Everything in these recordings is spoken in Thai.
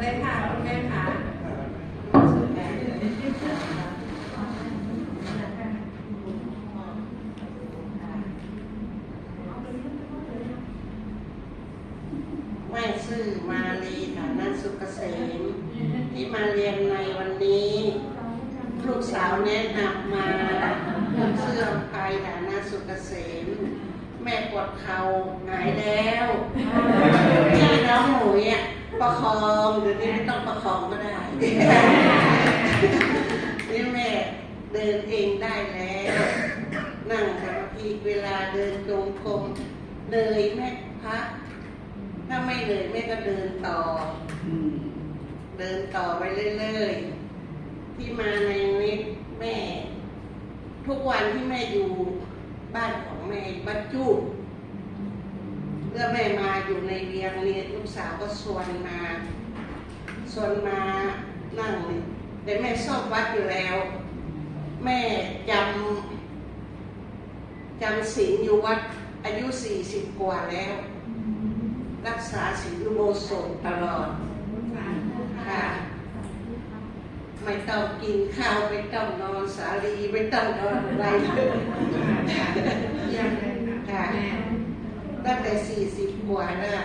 เลยค่ะคุณแม่ค่ะแม่ชื่อมาลีฐานะสุกเกษมที่มาเรียนในวันนี้ ลูกสาวแนะนำมาเสื้อภายฐานะสุกเกษม แม่ปวดเข่าหายแล้ว ประคองเดี๋ยวนี้ไม่ต้องประคองก็ได้ นี่แม่เดินเองได้แล้ว นั่งสมาธิเวลาเดินจงกรมเหนื่อยแม่พักถ้าไม่เหนื่อยแม่ก็เดินต่อเดินต่อไปเรื่อยๆที่มาในนี้แม่ ทุกวันที่แม่อยู่บ้านของแม่บ้านจู เมื่อแม่มาอยู่ในเวียงนี้ลูกสาวก็ชวนมาชวนมานั่งนี่แต่แม่ชอบวัดอยู่แล้ว แม่จำจำศีลอยู่วัดอายุสี่สิบกว่าแล้ว รักษาศีลอุโบสถตลอดค่ะไม่ต้องกินข้าวไม่ต้องนอนสาลีไม่ต้องนอนอะไรเลย เยี่ยมเลยค่ะแม่ ตั้ง แต่สี่สิบกว่าน่ะ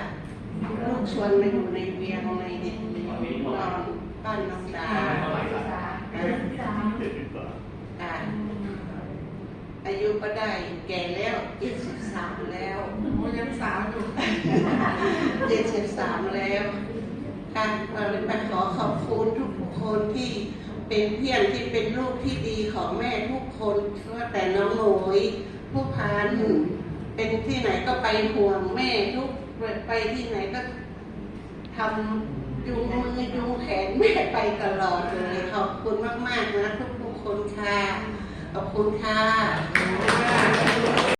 ลูกชวนมาอยู่ในเวียงในเนี่ยนอนบ้านน้องดาอะอายุก็ได้แก่แล้วเจ็ดสิบสามแล้วโอ้ยังสาวอยู่เจ็ดสิบสามแล้วค่ะเราเลยไปขอขอบคุณทุกคนที่เป็นเพื่อนที่เป็นลูกที่ดีของแม่ทุกคนว่าแต่น้องหนุ่ยผู้พัน เป็นที่ไหนก็ไปห่วงแม่ทุกไปที่ไหนก็ทำยูงมือยูงแขนแม่ไปตลอดเลยขอบคุณมากๆนะทุกๆคนค่ะขอบคุณค่ะ